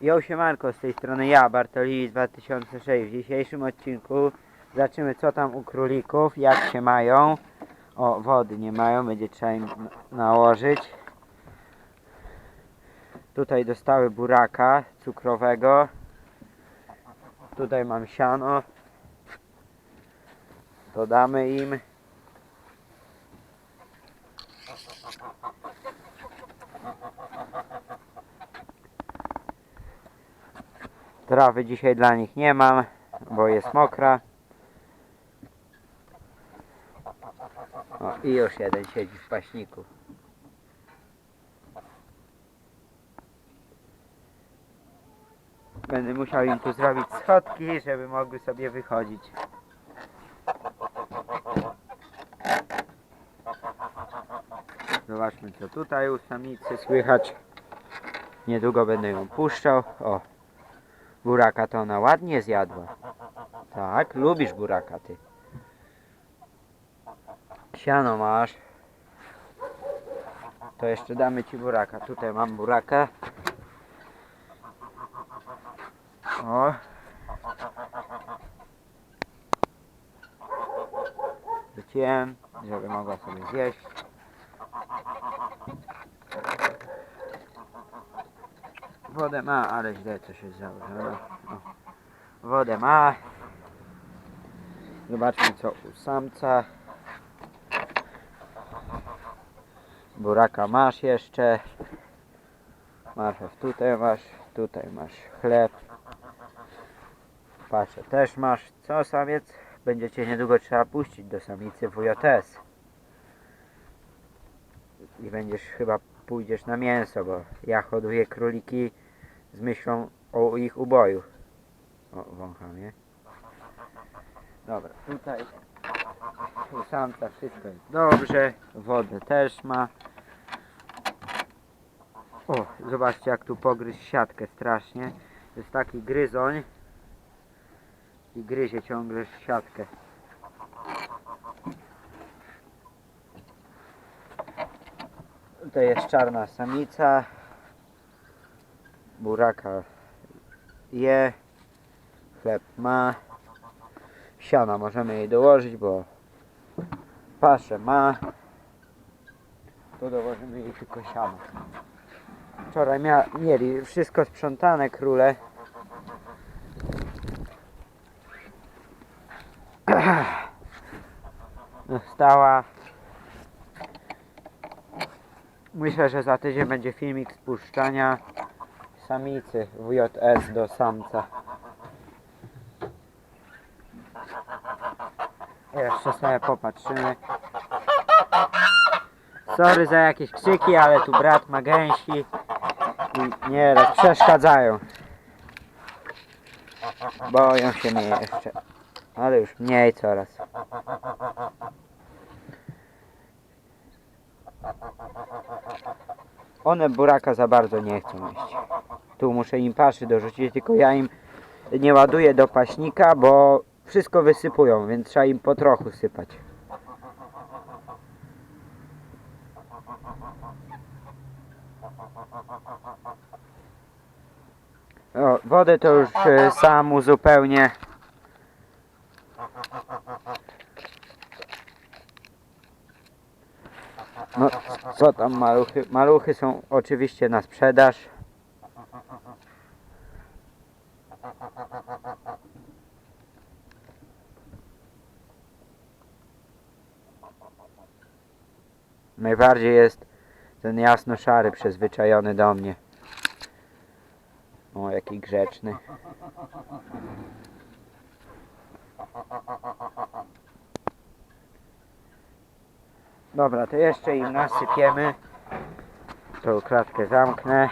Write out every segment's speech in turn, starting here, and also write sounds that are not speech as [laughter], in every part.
Jo, siemanko, z tej strony ja, Bartoli 2006. W dzisiejszym odcinku zobaczymy co tam u królików, jak się mają. O, wody nie mają, będzie trzeba im na- nałożyć. Tutaj dostały buraka cukrowego. Tutaj mam siano. Dodamy im. Trawy dzisiaj dla nich nie mam, bo jest mokra. O, i już jeden siedzi w paśniku. Będę musiał im tu zrobić schodki, żeby mogły sobie wychodzić. Zobaczmy co tutaj u samicy słychać. Niedługo będę ją puszczał. O, buraka to ona ładnie zjadła. Tak, lubisz buraka ty. Siano masz. To jeszcze damy ci buraka. Tutaj mam buraka. O. Rzuciłem, żeby mogła sobie zjeść. Wodę ma, ale źle coś jest założone. O. Wodę ma. Zobaczmy co u samca. Buraka masz jeszcze. Marchew tutaj masz, tutaj masz chleb. Paszę też masz. Co samiec? Będziecie niedługo trzeba puścić do samicy WJS. I będziesz chyba pójdziesz na mięso, bo ja hoduję króliki z myślą o ich uboju. O, wącham je. Dobra, tutaj u samca wszystko jest dobrze. Wodę też ma. O, zobaczcie jak tu pogryzł siatkę strasznie. Jest taki gryzoń. I gryzie ciągle siatkę. Tutaj jest czarna samica. Buraka je. Chleb ma. Siana możemy jej dołożyć, bo paszę ma. Tu dołożymy jej tylko siano. Wczoraj mia mieli wszystko sprzątane króle. [clears throat] Została. Myślę, że za tydzień będzie filmik spuszczania samicy WJS do samca. Jeszcze sobie popatrzymy. Sorry za jakieś krzyki, ale tu brat ma gęsi i nieraz przeszkadzają. Boją się mnie jeszcze. Ale już mniej coraz. One buraka za bardzo nie chcą jeść. Tu muszę im paszy dorzucić, tylko ja im nie ładuję do paśnika, bo wszystko wysypują, więc trzeba im po trochu sypać. O, wodę to już e, sam uzupełnię. No, co tam maluchy? Maluchy są oczywiście na sprzedaż. Najbardziej jest ten jasno-szary przyzwyczajony do mnie. O, jaki grzeczny. Dobra, to jeszcze im nasypiemy. Tą klatkę zamknę.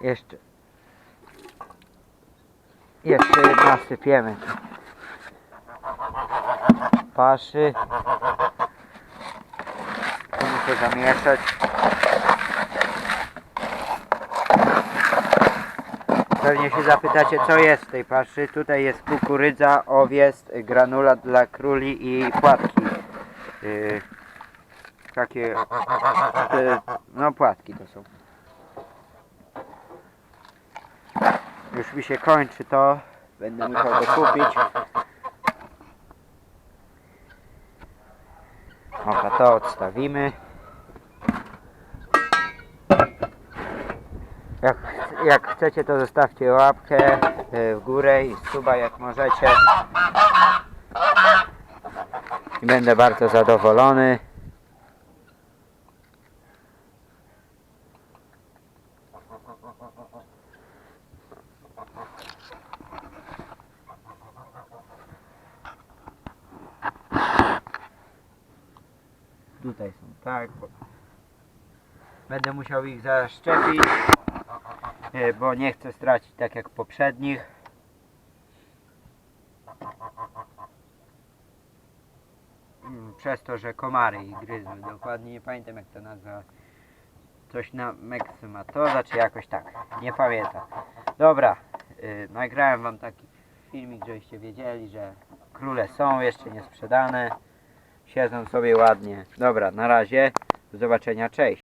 Jeszcze. Jeszcze nasypiemy. Paszy. To muszę zamieszać. Pewnie się zapytacie, co jest w tej paszy. Tutaj jest kukurydza, owies, granulat dla króli i płatki. Yy, takie, e, no płatki to są. Już mi się kończy to, będę musiał to kupić. Dobra, to odstawimy. Jak, jak chcecie, to zostawcie łapkę e, w górę i suba jak możecie. I będę bardzo zadowolony. Tutaj są, tak. Będę musiał ich zaszczepić, e, bo nie chcę stracić tak jak poprzednich. Mm, Przez to, że komary ich gryzły. Dokładnie nie pamiętam jak to nazwa. Coś na meksymatoza czy jakoś tak. Nie pamiętam. Dobra, y, nagrałem wam taki filmik, żebyście wiedzieli, że króle są jeszcze nie sprzedane. Siedzą sobie ładnie. Dobra, na razie. Do zobaczenia, cześć.